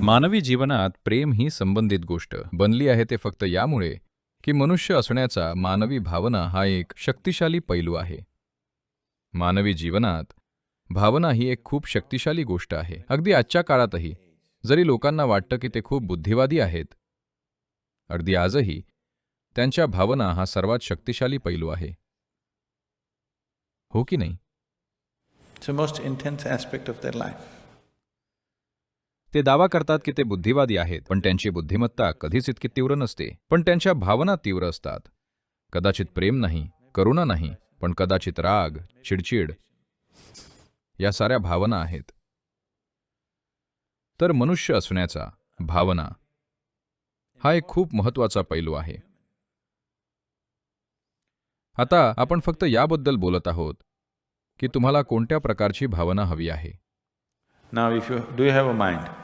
मानवी जीवनात प्रेम ही संबंधित गोष्ट. बनली आहे ते फक्त यामुळे की मनुष्य असण्याचा मानवी भावना हा एक शक्तिशाली पैलू आहे. मानवी जीवनात भावना ही एक खूप शक्तिशाली गोष्ट आहे. अगदी आजच्या काळातही जरी लोकांना वाटतं की ते खूप बुद्धिवादी आहेत अगदी आजही त्यांच्या भावना हा सर्वात शक्तिशाली पैलू आहे. हो की नाही? Intense aspect of their life. ते दावा करतात की ते बुद्धिवादी आहेत पण त्यांची बुद्धिमत्ता कधीच इतकी तीव्र नसते पण त्यांच्या भावना तीव्र असतात. कदाचित प्रेम नाही करुणा नाही पण कदाचित राग चिडचिड या साऱ्या भावना आहेत. तर मनुष्य असण्याचा भावना हा एक खूप महत्त्वाचा पैलू आहे. आता आपण फक्त याबद्दल बोलत आहोत की तुम्हाला कोणत्या प्रकारची भावना हवी आहे? Now, if you do you have a mind?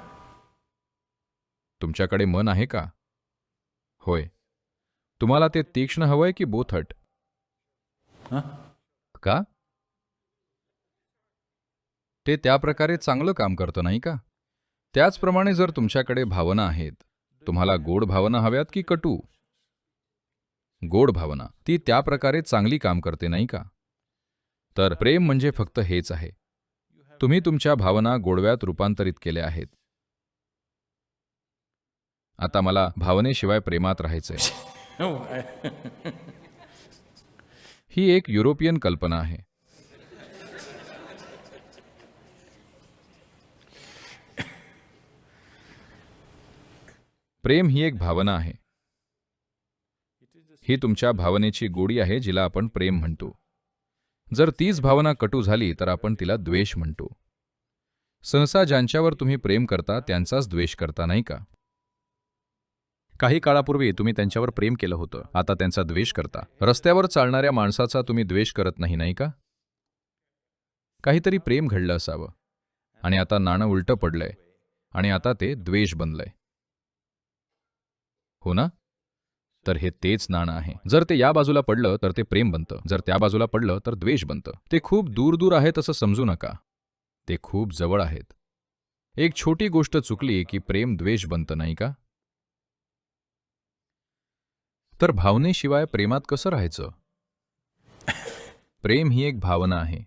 तुमच्याकडे मन आहे का? होय. तुम्हाला ते तीक्ष्ण हवंय की बोथट? का? ते त्या प्रकारे चांगलं काम करतं नाही का? त्याचप्रमाणे जर तुमच्याकडे भावना आहेत तुम्हाला गोड भावना हव्यात की कटू? गोड भावना ती त्या प्रकारे चांगली काम करते नाही का? तर प्रेम म्हणजे फक्त हेच आहे. तुम्ही तुमच्या भावना गोडव्यात रूपांतरित केल्या आहेत. आता मला भावनेशिवाय प्रेमात राहायचंय. ही एक युरोपियन कल्पना आहे. प्रेम ही एक भावना आहे. ही तुमच्या भावनेची गोडी आहे जिला आपण प्रेम म्हणतो. जर तीच भावना कटू झाली तर आपण तिला द्वेष म्हणतो. सहसा ज्यांच्यावर तुम्ही प्रेम करता त्यांचाच द्वेष करता नाही का? काही काळापूर्वी तुम्ही त्यांच्यावर प्रेम केलं होतं. आता त्यांचा द्वेष करता. रस्त्यावर चालणाऱ्या माणसाचा तुम्ही द्वेष करत नाही नाही का? काहीतरी प्रेम घडलं असावं. आणि आता नाणं उलटं पडलंय. आणि आता ते द्वेष बनलंय. हो ना? तर हे तेच नाणं आहे. जर ते या बाजूला पडलं तर ते प्रेम बनतं. जर त्या बाजूला पडलं तर द्वेष बनतं. ते खूप दूर दूर आहेत असं समजू नका. ते खूप जवळ आहेत. एक छोटी गोष्ट चुकली की प्रेम द्वेष बनतं नाही का? तर भावनेशिवाय प्रेमात कसं राहायचं? प्रेम ही एक भावना आहे.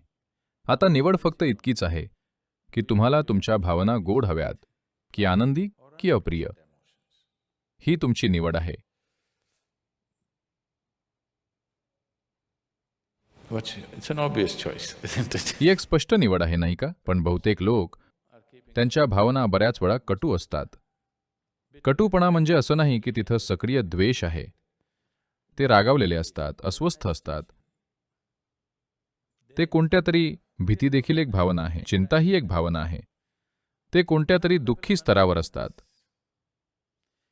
आता निवड फक्त इतकीच आहे की तुम्हाला तुमच्या भावना गोड हव्यात की आनंदी की अप्रिय. ही तुमची निवड आहे? ही एक स्पष्ट निवड आहे नाही का? पण बहुतेक लोक त्यांच्या भावना बऱ्याच वेळा कटू असतात. कटूपणा म्हणजे असं नाही की तिथं सक्रिय द्वेष आहे. ते रागावलेले असतात अस्वस्थ असतात. ते कोणत्या तरी भीती देखील एक भावना आहे चिंता ही एक भावना आहे. ते कोणत्या तरी दुःखी स्तरावर असतात.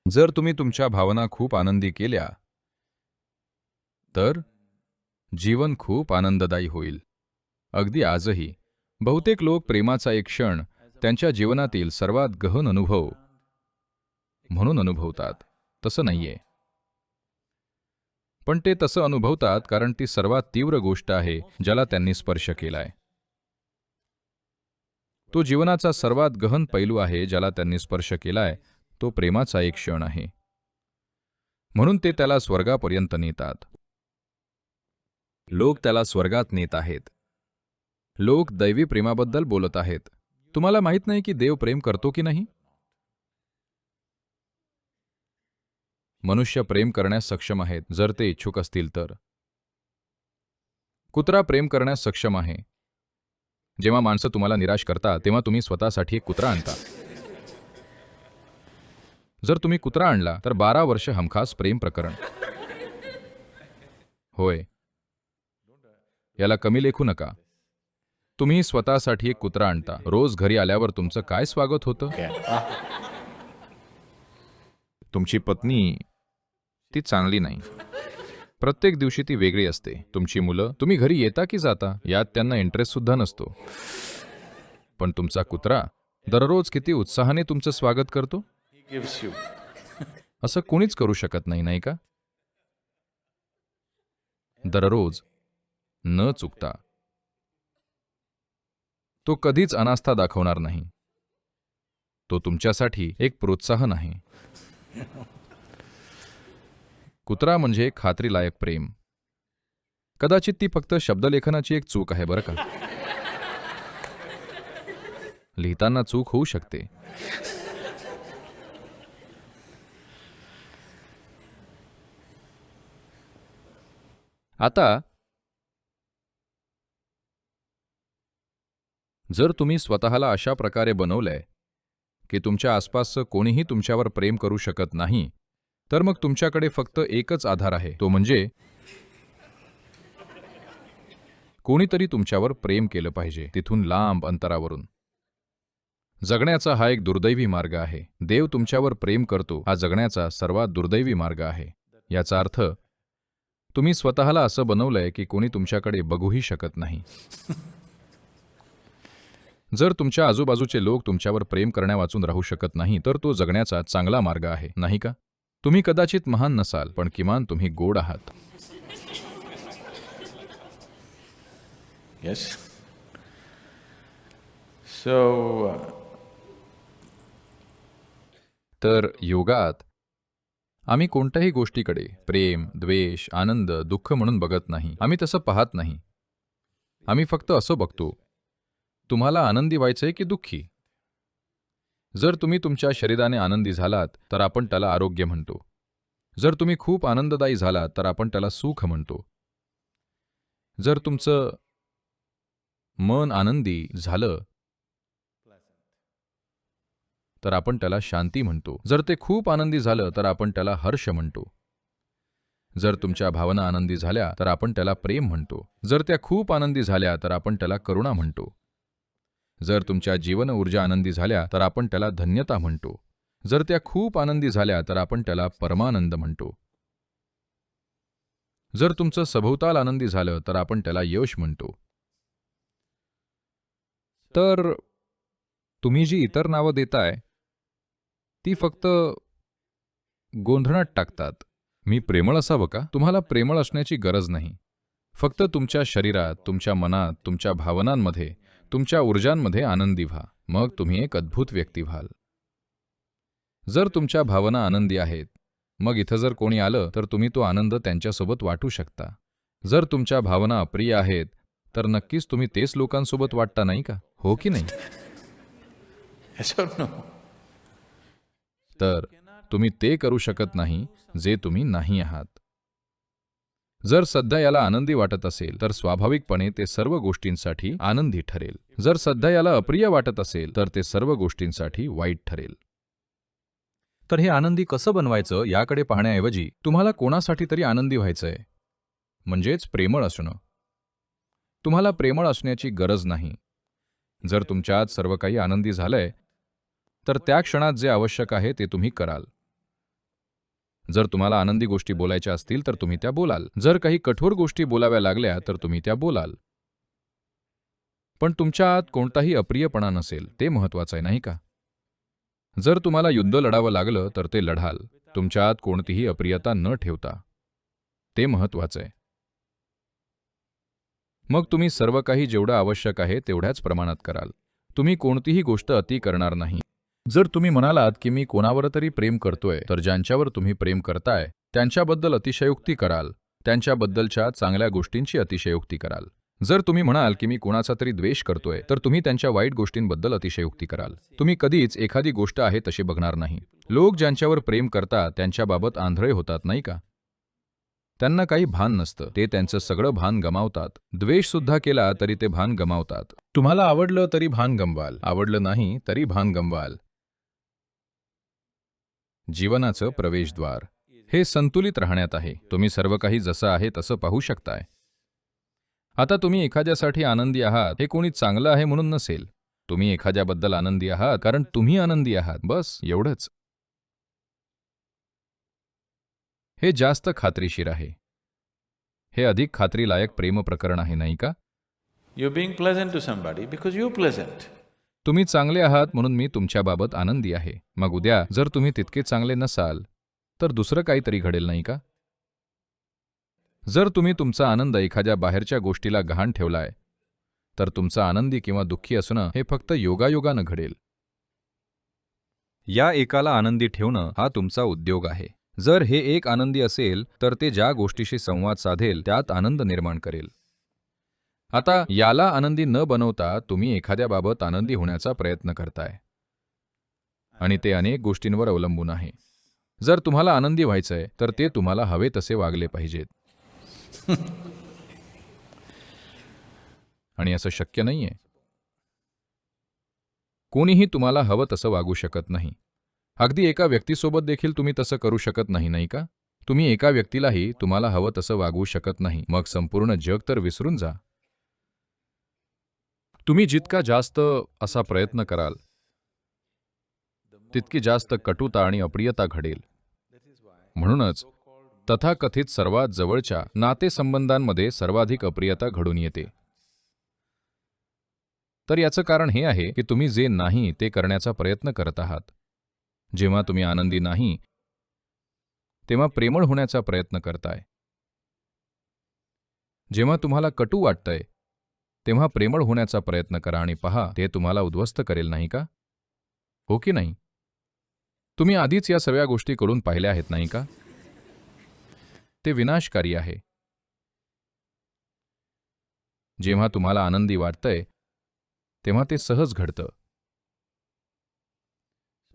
जर तुम्ही तुमच्या भावना खूप आनंदी केल्या तर जीवन खूप आनंददायी होईल. अगदी आजही बहुतेक लोक प्रेमाचा एक क्षण त्यांच्या जीवनातील सर्वात गहन अनुभव म्हणून अनुभवतात. तसं नाहीये. पण ते तसं अनुभवतात कारण ती सर्वात तीव्र गोष्ट आहे ज्याला त्यांनी स्पर्श केलाय. तो जीवनाचा सर्वात गहन पैलू आहे ज्याला त्यांनी स्पर्श केलाय तो प्रेमाचा एक क्षण आहे. म्हणून ते त्याला स्वर्गापर्यंत नेतात. लोक त्याला स्वर्गात नेत आहेत. लोक दैवी प्रेमाबद्दल बोलत आहेत. तुम्हाला माहीत नाही की देव प्रेम करतो की नाही? मनुष्य प्रेम करण्यास सक्षम आहेत जर ते इच्छुक असतील तर. कुत्रा प्रेम करण्यास सक्षम आहे. जेव्हा माणसं तुम्हाला निराश करता तेव्हा तुम्ही स्वतःसाठी एक कुत्रा आणता. जर तुम्ही कुत्रा आणला तर बारा वर्ष हमखास प्रेम प्रकरण. होय. याला कमी लेखू नका. तुम्ही स्वतःसाठी एक कुत्रा आणता. रोज घरी आल्यावर तुमचं काय स्वागत होतं? तुमची पत्नी ती चांगली नाही. प्रत्येक दिवशी ती वेगळी असते. तुमची मुलं तुम्ही घरी येता की जाता यात त्यांना इंटरेस्ट सुद्धा नसतो. पण तुमचा कुत्रा दररोज किती उत्साहाने तुमचं स्वागत करतो? असं कोणीच करू शकत नाही नाही का? दररोज न चुकता. तो कधीच अनास्था दाखवणार नाही. तो तुमच्यासाठी एक प्रोत्साहन आहे. कुत्रा म्हणजे खात्रीलायक प्रेम. कदाचित ती फक्त शब्दलेखनाची एक चूक आहे बरं का? लिहिताना चूक होऊ शकते. आता जर तुम्ही स्वतःला अशा प्रकारे बनवलंय की तुमच्या आसपासचं कोणीही तुमच्यावर प्रेम करू शकत नाही तर मग तुमच्याकडे फक्त एकच आधार आहे तो म्हणजे कोणीतरी तुमच्यावर प्रेम केलं पाहिजे तिथून लांब अंतरावरून. जगण्याचा हा एक दुर्दैवी मार्ग आहे. देव तुमच्यावर प्रेम करतो हा जगण्याचा सर्वात दुर्दैवी मार्ग आहे. याचा अर्थ तुम्ही स्वतःला असं बनवलंय की कोणी तुमच्याकडे बघूही शकत नाही. जर तुमच्या आजूबाजूचे लोक तुमच्यावर प्रेम करण्या वाचून राहू शकत नाही तर तो जगण्याचा चांगला मार्ग आहे नाही का? तुम्ही कदाचित महान नसाल पण किमान तुम्ही गोड आहात. Yes? So, uh, तर योगात आम्ही कोणत्याही गोष्टीकडे प्रेम द्वेष आनंद दुःख म्हणून बघत नाही. आम्ही तसं पाहत नाही. आम्ही फक्त असं बघतो. तुम्हाला आनंदी व्हायचंय की दुःखी? जर तुम्ही तुमच्या शरीराने आनंदी झालात तर आपण त्याला आरोग्य म्हणतो. जर तुम्ही खूप आनंददायी झालात तर आपण त्याला सुख म्हणतो. जर तुमचं मन आनंदी झालं तर आपण त्याला शांती म्हणतो. जर ते खूप आनंदी झालं तर आपण त्याला हर्ष म्हणतो. जर तुमच्या भावना आनंदी झाल्या तर आपण त्याला प्रेम म्हणतो. जर त्या खूप आनंदी झाल्या तर आपण त्याला करुणा म्हणतो. जर तुमच्या जीवन ऊर्जा आनंदी झाल्या तर आपण त्याला धन्यता म्हणतो. जर त्या खूप आनंदी झाल्या तर आपण त्याला परमानंद म्हणतो. जर तुमचं सभोवताल आनंदी झालं तर आपण त्याला यश म्हणतो. तर तुम्ही जी इतर नावं देताय ती फक्त गोंधळात टाकतात. मी प्रेमळ असावं का? तुम्हाला प्रेमळ असण्याची गरज नाही. फक्त तुमच्या शरीरात तुमच्या मनात तुमच्या भावनांमध्ये तुमच्या ऊर्जांमध्ये आनंदी व्हा. मग तुम्ही एक अद्भुत व्यक्ती व्हाल. जर तुमच्या भावना आनंदी आहेत मग इथं जर कोणी आलं तर तुम्ही तो आनंद त्यांच्यासोबत वाटू शकता. जर तुमच्या भावना अप्रिय आहेत तर नक्कीच तुम्ही तेच लोकांसोबत वाटता नाही का? हो की नाही? तर तुम्ही ते करू शकत नाही जे तुम्ही नाही आहात. जर सध्या याला आनंदी वाटत असेल तर स्वाभाविकपणे ते सर्व गोष्टींसाठी आनंदी ठरेल. जर सध्या याला अप्रिय वाटत असेल तर ते सर्व गोष्टींसाठी वाईट ठरेल. तर हे आनंदी कसं बनवायचं याकडे पाहण्याऐवजी तुम्हाला कोणासाठी तरी आनंदी व्हायचंय? म्हणजेच प्रेमळ असणं. तुम्हाला प्रेमळ असण्याची गरज नाही. जर तुमच्यात सर्व काही आनंदी झालंय तर त्या क्षणात जे आवश्यक आहे ते तुम्ही कराल. जर तुम्हाला आनंदी गोष्टी बोलायच्या असतील तर तुम्ही त्या बोलाल. जर काही कठोर गोष्टी बोलाव्या लागल्या तर तुम्ही त्या बोलाल. पण तुमच्या आत कोणताही अप्रियपणा नसेल ते महत्वाचं आहे नाही का? जर तुम्हाला युद्ध लढावं लागलं तर ते लढाल. तुमच्या आत कोणतीही अप्रियता न ठेवता. ते महत्वाचं आहे. मग तुम्ही सर्व काही जेवढं आवश्यक आहे तेवढ्याच प्रमाणात कराल. तुम्ही कोणतीही गोष्ट अति करणार नाही. जर तुम्ही म्हणालात की मी कोणावर तरी प्रेम करतोय तर ज्यांच्यावर तुम्ही प्रेम करताय त्यांच्याबद्दल अतिशयोक्ती कराल. त्यांच्याबद्दलच्या चांगल्या गोष्टींची अतिशयोक्ती कराल. जर तुम्ही म्हणाल की मी कोणाचा तरी द्वेष करतोय तर तुम्ही त्यांच्या वाईट गोष्टींबद्दल अतिशयोक्ती कराल. तुम्ही कधीच एखादी गोष्ट आहे तशी बघणार नाही. लोक ज्यांच्यावर प्रेम करतात त्यांच्याबाबत आंधळे होतात नाही का? त्यांना काही भान नसतं. ते त्यांचं सगळं भान गमावतात. द्वेष सुद्धा केला तरी ते भान गमावतात. तुम्हाला आवडलं तरी भान गमवाल. आवडलं नाही तरी भान गमवाल. जीवनाचं प्रवेशद्वार. हे संतुलित राहण्यात आहे. तुम्ही सर्व काही जसं आहे तसं पाहू शकताय. आता तुम्ही एखाद्यासाठी आनंदी आहात हे कोणी चांगलं आहे म्हणून नसेल. तुम्ही एखाद्याबद्दल आनंदी आहात कारण तुम्ही आनंदी आहात. बस एवढंच. हे जास्त खात्रीशीर आहे. हे अधिक खात्रीलायक प्रेम प्रकरण आहे नाही का? You being pleasant to somebody because you pleasant तुम्ही चांगले आहात म्हणून मी तुमच्याबाबत आनंदी आहे. मग उद्या जर तुम्ही तितके चांगले नसाल तर दुसरं काहीतरी घडेल नाही का? जर तुम्ही तुमचा आनंद एखाद्या बाहेरच्या गोष्टीला गहाण ठेवलाय तर तुमचा आनंदी किंवा दुःखी असणं हे फक्त योगायोगानं घडेल. या एकाला आनंदी ठेवणं हा तुमचा उद्योग आहे. जर हे एक आनंदी असेल तर ते ज्या गोष्टीशी संवाद साधेल त्यात आनंद निर्माण करेल. आता याला आनंदी न बनवता तुम्ही एखाद्याबाबत आनंदी होण्याचा प्रयत्न करताय. आणि ते अनेक गोष्टींवर अवलंबून आहे. जर तुम्हाला आनंदी व्हायचंय तर ते तुम्हाला हवे तसे वागले पाहिजेत. आणि असं शक्य नाहीये. कोणीही तुम्हाला हवं तसं वागू शकत नाही. अगदी एका व्यक्तीसोबत देखील तुम्ही तसं करू शकत नाही नाही का? तुम्ही एका व्यक्तीलाही तुम्हाला हवं तसं वागवू शकत नाही. मग संपूर्ण जग तर विसरून जा. तुम्ही जितका जास्त असा प्रयत्न कराल तितकी जास्त कटुता आणि अप्रियता घडेल. म्हणूनच तथाकथित सर्वात जवळच्या नातेसंबंधांमध्ये सर्वाधिक अप्रियता घडून येते. तर याचं कारण हे आहे की तुम्ही जे नाही ते करण्याचा प्रयत्न करत आहात. जेव्हा तुम्ही आनंदी नाही तेव्हा प्रेमळ होण्याचा प्रयत्न करताय. जेव्हा तुम्हाला कटू वाटतंय तेव्हा प्रेमळ होण्याचा प्रयत्न करा आणि पहा ते तुम्हाला उद्ध्वस्त करेल नाही का? हो की नाही? तुम्ही आधीच या सगळ्या गोष्टी करून पाहिल्या आहेत नाही का? ते विनाशकारी आहे. जेव्हा तुम्हाला आनंदी वाटतंय तेव्हा ते सहज घडतं.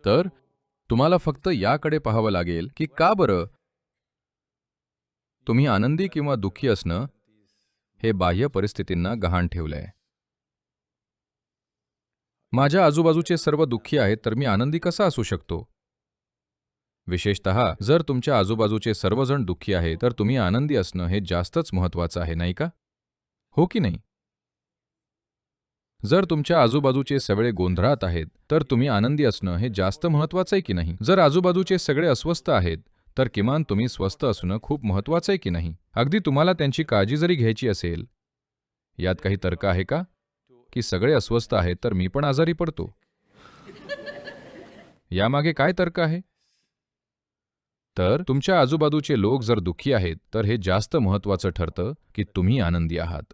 तर तुम्हाला फक्त याकडे पाहावं लागेल की का बरं? तुम्ही आनंदी किंवा दुःखी असणं हे बाह्य परिस्थितींना गहाण ठेवलंय. माझ्या आजूबाजूचे सर्व दुःखी आहेत तर मी आनंदी कसा असू शकतो? विशेषत जर तुमच्या आजूबाजूचे सर्वजण दुःखी आहे तर तुम्ही आनंदी असणं हे जास्तच महत्वाचं आहे नाही का? हो की नाही? जर तुमच्या आजूबाजूचे सगळे गोंधळात आहेत तर तुम्ही आनंदी असणं हे जास्त महत्वाचं आहे की नाही? जर आजूबाजूचे सगळे अस्वस्थ आहेत तर किमान तुम्ही स्वस्थ असणं खूप महत्वाचं आहे की नाही? अगदी तुम्हाला त्यांची काळजी जरी घ्यायची असेल. यात काही तर्क आहे का? की सगळे अस्वस्थ आहेत तर मी पण आजारी पडतो. यामागे काय तर्क आहे? तर तुमच्या आजूबाजूचे लोक जर दुःखी आहेत तर हे जास्त महत्वाचं ठरतं की तुम्ही आनंदी आहात.